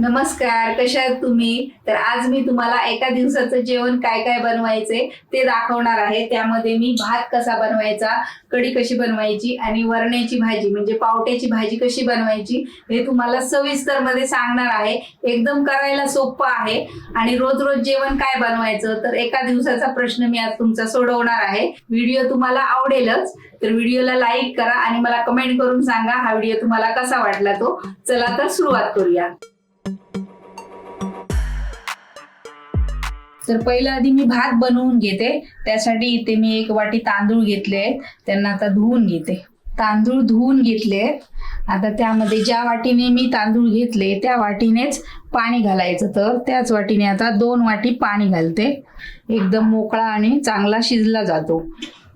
नमस्कार कशा आहात तुम्ही? तर आज मी तुम्हाला एका दिवसाचं जेवण काय काय बनवायचे ते दाखवणार आहे. त्यामध्ये मी भात कसा बनवायचा कढी कशी बनवायची आणि वरण्याची भाजी म्हणजे पावट्याची भाजी कशी बनवायची हे तुम्हाला सविस्तरमध्ये सांगणार आहे. एकदम करायला सोपं आहे. आणि रोज रोज जेवण काय बनवायचं तर एका दिवसाचा प्रश्न मी आज तुमचा सोडवणार आहे. व्हिडिओ तुम्हाला आवडेलच तर व्हिडिओला लाईक करा आणि मला कमेंट करून सांगा हा व्हिडिओ तुम्हाला कसा वाटला तो. चला तर सुरुवात करूया. तर पहिलं आधी मी भात बनवून घेते. त्यासाठी इथे मी एक वाटी तांदूळ घेतले त्यांना आता धुवून घेते. तांदूळ धुवून घेतले आता त्यामध्ये ज्या वाटीने मी तांदूळ घेतले त्या वाटीनेच पाणी घालायचं. तर त्याच वाटीने आता दोन वाटी पाणी घालते. एकदम मोकळा आणि चांगला शिजला जातो.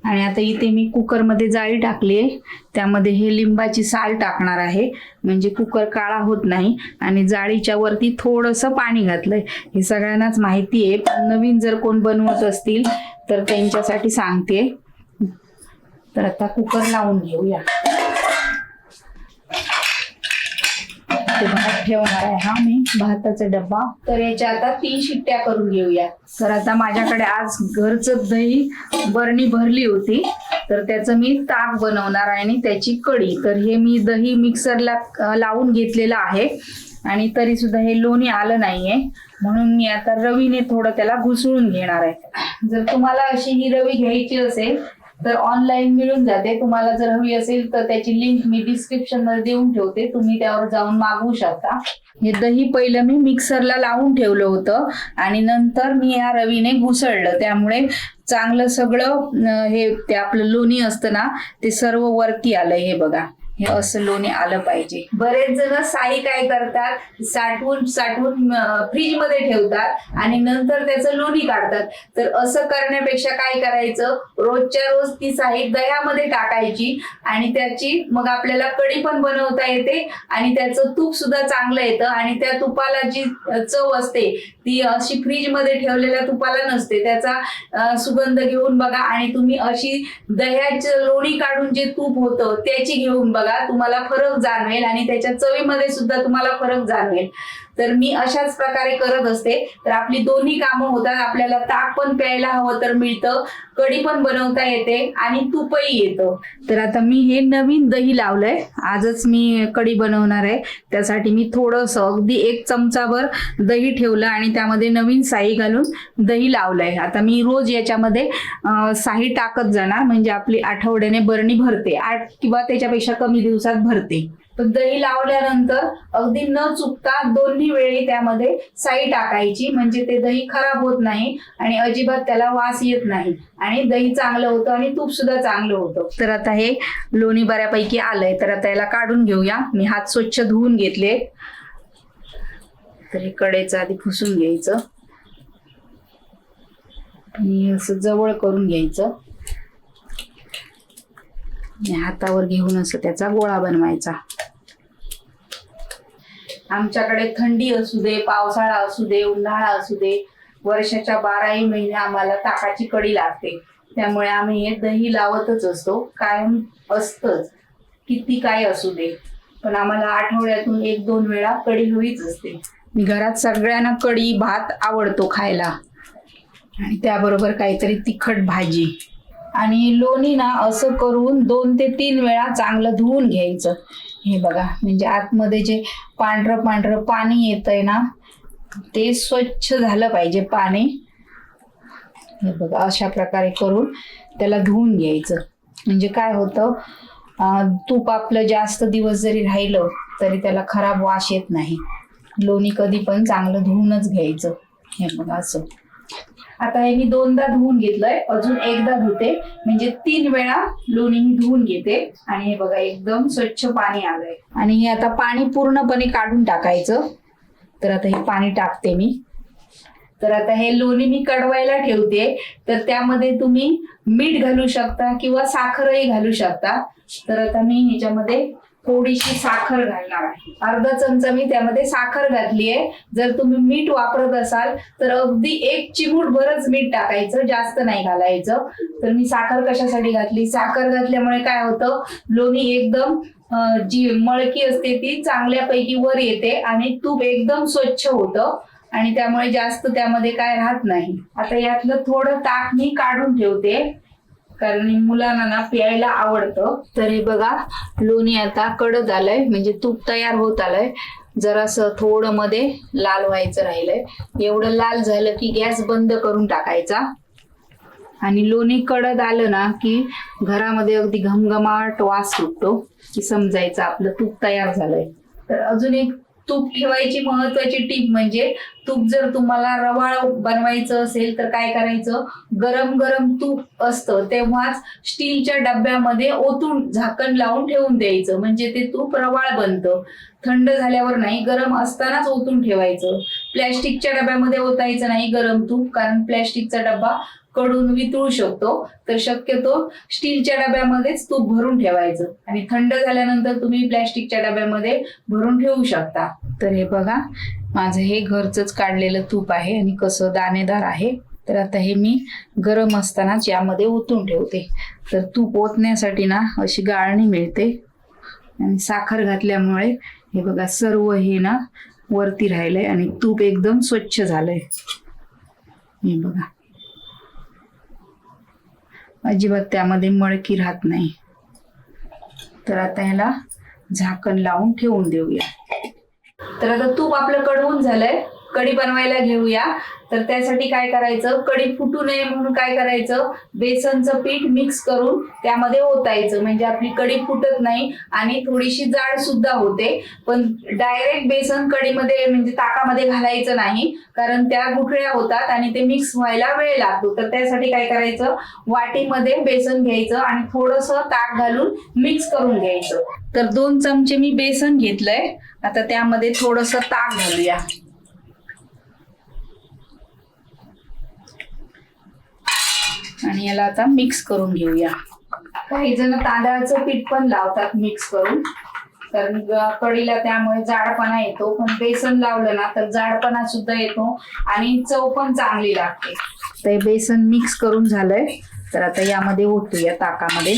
आणि आता इथे मी कुकरमध्ये जाळी टाकली आहे. त्यामध्ये हे लिंबाची साल टाकणार आहे. म्हणजे कुकर काळा होत नाही आणि जाळीच्या वरती थोडंसं पाणी घातलंय. हे सगळ्यांनाच माहिती आहे. पण नवीन जर कोण बनवत असतील तर त्यांच्यासाठी सांगते. तर आता कुकर लावून घेऊया. ते भात ठेवणार आहे हा मी भाताचा डब्बा. तर याच्या आता तीन शिट्ट्या करून घेऊया. तर आता माझ्याकडे आज घरचं दही बरणी भरली होती. तर त्याचं मी ताक बनवणार आहे आणि त्याची कढी. तर हे मी दही मिक्सरला लावून घेतलेलं आहे. आणि तरी सुद्धा हे लोणी आलं नाहीये. म्हणून मी आता रवीने थोडं त्याला घुसळून घेणार आहे. जर तुम्हाला अशी ही रवी घ्यायची असेल तर ऑनलाईन मिळून जाते. तुम्हाला जर हवी असेल तर त्याची लिंक मी डिस्क्रिप्शनमध्ये देऊन ठेवते. तुम्ही त्यावर जाऊन मागवू शकता. हे दही पहिलं मी मिक्सरला लावून ठेवलं होतं आणि नंतर मी या रवीने घुसळलं. त्यामुळे चांगलं सगळं हे ते आपलं लोणी असतं ना ते सर्व वरती आलं हे बघा. हे असं लोणी आलं पाहिजे. बरेच जण साई काय करतात? साठवून साठवून फ्रीजमध्ये ठेवतात आणि नंतर त्याचं लोणी काढतात. तर असं करण्यापेक्षा काय करायचं? रोजच्या रोज ती साई दह्यामध्ये टाकायची आणि त्याची मग आपल्याला कढी पण बनवता येते आणि त्याचं तूप सुद्धा चांगलं येतं आणि त्या तुपाला जी चव असते ती अशी फ्रीजमध्ये ठेवलेल्या तुपाला नसते. त्याचा सुगंध घेऊन बघा आणि तुम्ही अशी दह्याचं लोणी काढून जे तूप होतं त्याची घेऊन बघा. तुम्हाला फरक जाणवेल आणि त्याच्या चवीमध्ये सुद्धा तुम्हाला फरक जाणवेल. तर मी अशाच प्रकारे करत असते. तर आपली दोन्ही कामं होतात. आपल्याला ताक पण प्यायला हवं तर मिळतं. कढी पण बनवता येते आणि तूपही येतं. तर आता मी हे नवीन दही लावलंय. आजच मी कढी बनवणार आहे. त्यासाठी मी थोडंसं अगदी एक चमचाभर दही ठेवलं आणि त्यामध्ये नवीन साई घालून दही लावलंय. आता मी रोज याच्यामध्ये साही साई टाकत जाणार. म्हणजे आपली आठवड्याने बरणी भरते. आठ किंवा त्याच्यापेक्षा कमी दिवसात भरते. तर दही लावल्यानंतर अगदी न चुकता दोन्ही वेळी त्यामध्ये साई टाकायची. म्हणजे ते दही खराब होत नाही आणि अजिबात त्याला वास येत नाही. आणि दही चांगलं होतं आणि तूप सुद्धा चांगलं होतं. तर आता हे लोणी बऱ्यापैकी आलंय. तर आता याला काढून घेऊया. मी हात स्वच्छ धुवून घेतले. तर हे कडेचं आधी पुसून घ्यायचं. आणि असं जवळ करून घ्यायचं. आणि हातावर घेऊन असं त्याचा गोळा बनवायचा. आमच्याकडे थंडी असू दे पावसाळा असू दे उन्हाळा असू दे वर्षाच्या बाराही महिने आम्हाला ताकाची कडी लागते. त्यामुळे आम्ही हे दही लावतच असतो कायम असतच किती काय असू दे. पण आम्हाला आठवड्यातून एक दोन वेळा कढी हवीच असते. घरात सगळ्यांना कढी भात आवडतो खायला. आणि त्याबरोबर काहीतरी तिखट भाजी. आणि लोणी ना असं करून दोन ते तीन वेळा चांगलं धुवून घ्यायचं. हे बघा म्हणजे आतमध्ये जे पांढरं पांढरं पाणी येतंय ना ते स्वच्छ झालं पाहिजे पाणी. हे बघा अशा प्रकारे करून त्याला धुवून घ्यायचं. म्हणजे काय होतं तूप आपलं जास्त दिवस जरी राहिलं तरी त्याला खराब वास येत नाही. लोणी कधी पण चांगलं धुवूनच घ्यायचं. हे बघा असं. आता हे मी दोनदा धुवून घेतलंय. अजून एकदा धुते. म्हणजे तीन वेळा लोणी मी धुवून घेते. आणि हे बघा एकदम स्वच्छ पाणी आलंय. आणि हे आता पाणी पूर्णपणे काढून टाकायचं. तर आता हे पाणी टाकते मी. तर आता हे लोणी मी कडवायला ठेवते. तर त्यामध्ये तुम्ही मीठ घालू शकता किंवा साखरही घालू शकता. तर आता मी ह्याच्यामध्ये थोडीशी साखर घालणार आहे. अर्धा चमचा मी त्यामध्ये साखर घातली आहे. जर तुम्ही मीठ वापरत असाल तर अगदी एक चिमूट भरच मीठ टाकायचं जास्त नाही घालायचं. तर मी साखर कशासाठी घातली? साखर घातल्यामुळे काय होतं? लोणी एकदम जी मळकी असते ती चांगल्यापैकी वर येते आणि तूप एकदम स्वच्छ होतं. आणि त्यामुळे जास्त त्यामध्ये काय राहत नाही. आता यातलं थोडं ताक मी काढून ठेवते. कारण मुलांना ना प्यायला आवडतं. तर हे बघा लोणी आता कडत आलंय म्हणजे तूप तयार होत आलंय. जरासं थोडं मध्ये लाल व्हायचं राहिलंय. एवढं लाल झालं की गॅस बंद करून टाकायचा. आणि लोणी कडत आलं ना की घरामध्ये अगदी घमघमाट वास सुटतो. की समजायचं आपलं तूप तयार झालंय. तर अजून एक तूप ठेवायची महत्वाची टीप म्हणजे तूप जर तुम्हाला रवाळ बनवायचं असेल तर काय करायचं? गरम गरम तूप असतं तेव्हाच स्टीलच्या डब्यामध्ये ओतून झाकण लावून ठेवून द्यायचं. म्हणजे ते तूप रवाळ बनतं. थंड झाल्यावर नाही गरम असतानाच ओतून ठेवायचं. प्लॅस्टिकच्या डब्यामध्ये ओतायचं नाही गरम तूप कारण प्लॅस्टिकचा डब्बा कडून वितळू शकतो तर शक्यतो स्टीलच्या डब्यामध्येच तूप भरून ठेवायचं. आणि थंड झाल्यानंतर तुम्ही प्लॅस्टिकच्या डब्यामध्ये भरून ठेवू शकता. तर हे बघा माझं हे घरचंच काढलेलं तूप आहे आणि कसं दाणेदार आहे. तर आता हे मी गरम असतानाच यामध्ये ओतून ठेवते. तर तूप ओतण्यासाठी ना अशी गाळणी मिळते. आणि साखर घातल्यामुळे हे बघा सर्व हे ना वरती राहिलंय आणि तूप एकदम स्वच्छ झालंय. हे बघा. अजिबात त्यामध्ये मळकी राहत नाही. तर आता ह्याला झाकण लावून ठेवून देऊया. तर आता तूप आपलं कडवून झालंय. कढी बनवायला घेऊया. तर त्यासाठी काय करायचं? कढी फुटू नये म्हणून काय करायचं? बेसनचं पीठ मिक्स करून त्यामध्ये ओतायचं. म्हणजे आपली कढी फुटत नाही आणि थोडीशी जाड सुद्धा होते. पण डायरेक्ट बेसन कढीमध्ये म्हणजे ताकामध्ये घालायचं नाही. कारण त्या गुठळ्या होतात आणि ते मिक्स व्हायला वेळ लागतो. तर त्यासाठी काय करायचं? वाटीमध्ये बेसन घ्यायचं आणि थोडस ताक घालून मिक्स करून घ्यायचं. तर दोन चमचे मी बेसन घेतलंय. आता त्यामध्ये थोडस ताक घालूया. आणि याला आता मिक्स करून घेऊया. काही जण तांदळाचं पीठ पण लावतात मिक्स करून. कारण कडीला त्यामुळे जाडपणा येतो. पण बेसन लावलं ना तर जाडपणा सुद्धा येतो आणि चव पण चांगली लागते. तर बेसन मिक्स करून झालंय. तर आता यामध्ये ओतूया ताकामध्ये.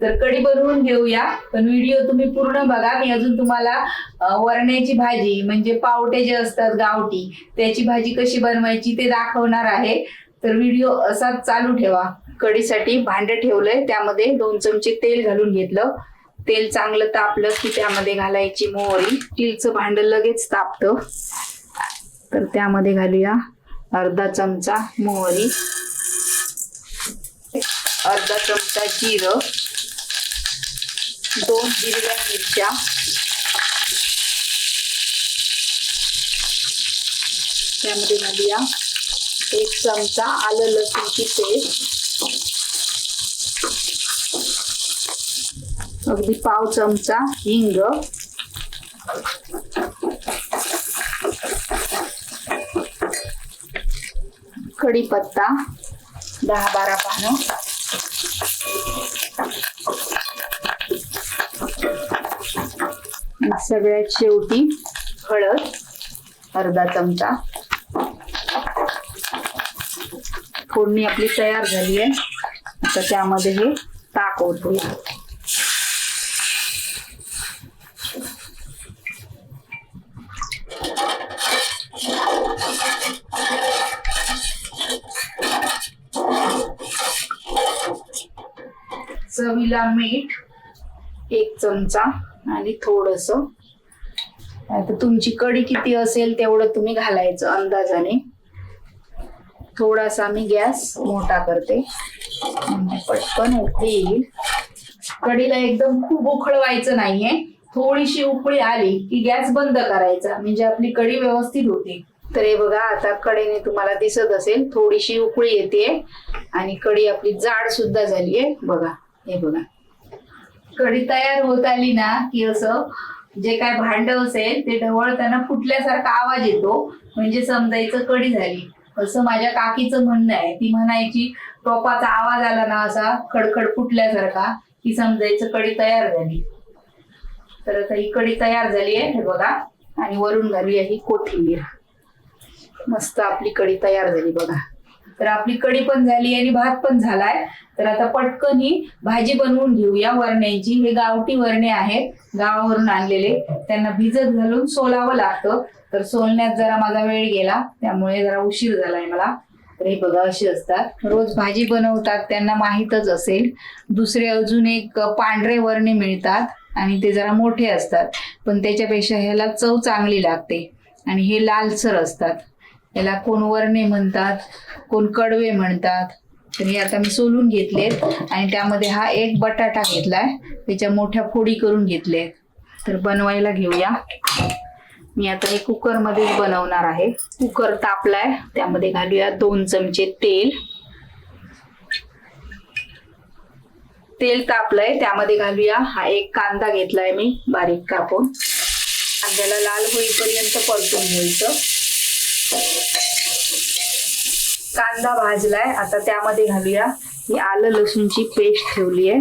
तर कढी बनवून घेऊया. पण व्हिडिओ तुम्ही पूर्ण बघा. मी अजून तुम्हाला वरण्याची भाजी म्हणजे पावटे जे असतात गावठी त्याची भाजी कशी बनवायची ते दाखवणार आहे. तर व्हिडिओ असाच चालू ठेवा. कडीसाठी भांडं ठेवलंय. त्यामध्ये दोन चमचे तेल घालून घेतलं. तेल चांगलं तापलं की त्यामध्ये घालायची मोहरी. स्टीलचं भांड लगेच तापतं. तर त्यामध्ये घालूया अर्धा चमचा मोहरी. अर्धा चमचा जिरं. दोन हिरव्या मिरच्या. त्यामध्ये घालूया एक चमचा आलं लसूणची पेस्ट. अगदी पाव चमचा हिंग. कढीपत्ता दहा बारा पानं. सगळ्यात शेवटी हळद अर्धा चमचा. फोडणी आपली तयार झाली आहे. आता त्यामध्ये हे ताक ओतूया चवीला मीठ एक चमचा आणि थोडस तर तुमची कढी किती असेल तेवढं तुम्ही घालायचं अंदाजाने. थोडासा मी गॅस मोठा करते. पटकन उकळी येईल. कढीला एकदम खूप उखळवायचं नाहीये. थोडीशी उकळी आली की गॅस बंद करायचा. म्हणजे आपली कढी व्यवस्थित होते. तर हे बघा आता कडेने तुम्हाला दिसत असेल थोडीशी उकळी येते आणि कढी आपली जाड सुद्धा झालीये. बघा हे बघा. कढी तयार होत आली ना की असं जे काय भांड असेल ते ढवळताना फुटल्यासारखा आवाज येतो. म्हणजे समजायचं कडी झाली. असं माझ्या काकीचं म्हणणं आहे. ती म्हणायची टोपाचा आवाज आला ना असा खडखड फुटल्यासारखा की समजायचं कडी तयार झाली. तर आता ही कडी तयार झाली आहे हे बघा. आणि वरून घालूया ही कोथिंबीर. मस्त आपली कडी तयार झाली बघा. तर आपली कढी पण झाली आणि भात पण झालाय. तर आता पटकन ही भाजी बनवून घेऊया वरण्याची. हे गावठी वरणे आहेत गावावरून आणलेले. त्यांना भिजत घालून सोलावं लागतं. तर सोलण्यात जरा माझा वेळ गेला त्यामुळे जरा उशीर झालाय मला. तर हे बघा अशी असतात. रोज भाजी बनवतात त्यांना माहीतच असेल. दुसरे अजून एक पांढरे वरणे मिळतात आणि ते जरा मोठे असतात. पण त्याच्यापेक्षा ह्याला चव चांगली लागते. आणि हे लालसर असतात. याला कोण वरणे म्हणतात कोण कडवे म्हणतात. तर हे आता मी सोलून घेतलेत आणि त्यामध्ये हा एक बटाटा घेतलाय. त्याच्या मोठ्या फोडी करून घेतलेत. तर बनवायला घेऊया. मी आता हे कुकरमध्येच बनवणार आहे. कुकर तापलाय. त्यामध्ये घालूया दोन चमचे तेल. तेल तापलंय. त्यामध्ये घालूया हा एक कांदा घेतलाय मी बारीक कापून. कांद्याला लाल होईपर्यंत परतून घ्यायचं. कांदा भाजलाय. आता त्यामध्ये घालूया. ही आलं लसूणची पेस्ट ठेवली आहे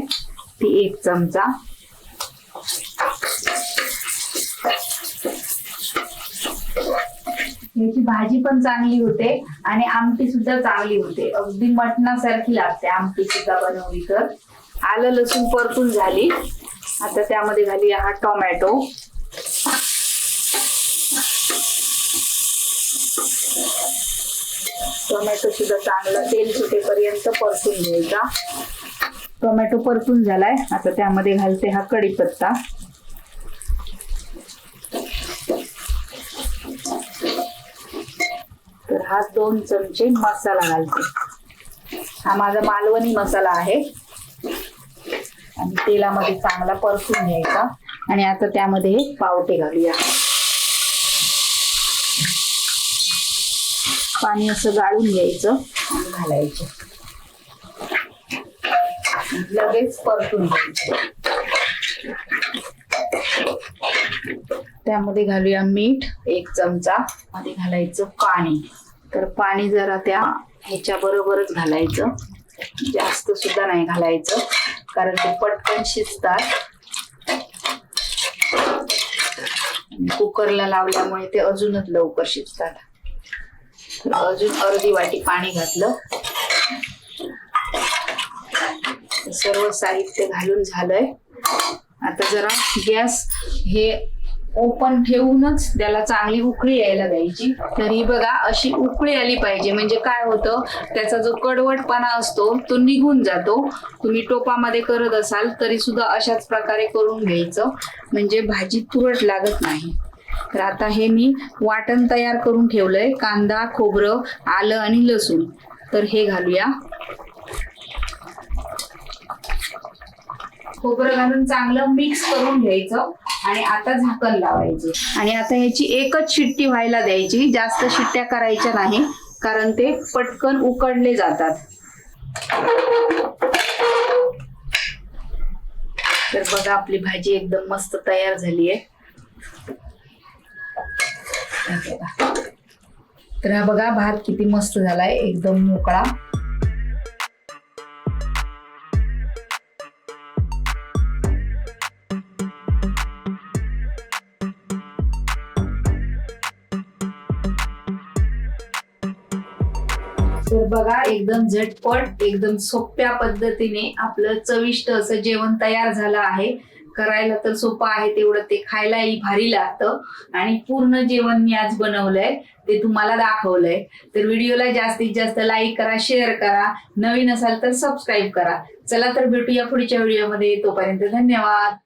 ती एक चमचा. याची भाजी पण चांगली होते आणि आमटी सुद्धा चांगली होते. अगदी मटणासारखी लागते आमटी सुद्धा बनवली तर. आलं लसूण परतून झाली. आता त्यामध्ये घालूया हा टोमॅटो. टोमॅटो सुद्धा चांगला तेल सुटेपर्यंत परतून घ्यायचा. टोमॅटो परतून झालाय. आता त्यामध्ये घालते हा कढीपत्ता. तर हा दोन चमचे मसाला घालते. हा माझा मालवणी मसाला आहे. आणि तेलामध्ये चांगला परतून घ्यायचा. आणि आता त्यामध्ये हे पावटे घालूया. पाणी असं गाळून घ्यायचं. घालायचं. लगेच परतून घ्यायचं. त्यामध्ये घालूया मीठ एक चमचा. मध्ये घालायचं पाणी. तर पाणी जरा त्या ह्याच्या बरोबरच घालायचं. जास्त सुद्धा नाही घालायचं कारण ते पटकन शिजतात. कुकरला लावल्यामुळे ते अजूनच लवकर शिजतात. अजून अर्धी वाटी पाणी घातलं. सर्व साहित्य घालून झालंय. आता जरा गॅस हे ओपन ठेवूनच त्याला चांगली उकळी यायला द्यायची. तर ही बघा अशी उकळी आली पाहिजे. म्हणजे काय होतं त्याचा जो कडवटपणा असतो तो निघून जातो. तुम्ही टोपामध्ये करत असाल तरी सुद्धा अशाच प्रकारे करून घ्यायचं. म्हणजे भाजी तुरट लागत नाही. तर आता हे मी वाटण तयार करून ठेवलंय. कांदा खोबरं आलं आणि लसूण. तर हे घालूया. खोबरं घालून चांगलं मिक्स करून घ्यायचं आणि आता झाकण लावायचे. आणि आता ह्याची एकच शिट्टी व्हायला द्यायची. जास्त शिट्ट्या करायच्या नाही कारण ते पटकन उकडले जातात. तर बघा आपली भाजी एकदम मस्त तयार झाली आहे तर हा बघा भात किती मस्त झालाय एकदम मोकळा. तर बघा एकदम झटपट एकदम सोप्या पद्धतीने आपलं चविष्ट असं जेवण तयार झालं आहे. करायला तर सोपं आहे तेवढं ते खायलाही भारी लागतं. आणि पूर्ण जेवण मी आज बनवलंय ते तुम्हाला दाखवलंय. तर व्हिडिओला जास्तीत जास्त लाईक करा शेअर करा नवीन असाल तर सबस्क्राईब करा. चला तर भेटूया पुढच्या व्हिडिओमध्ये. तोपर्यंत धन्यवाद.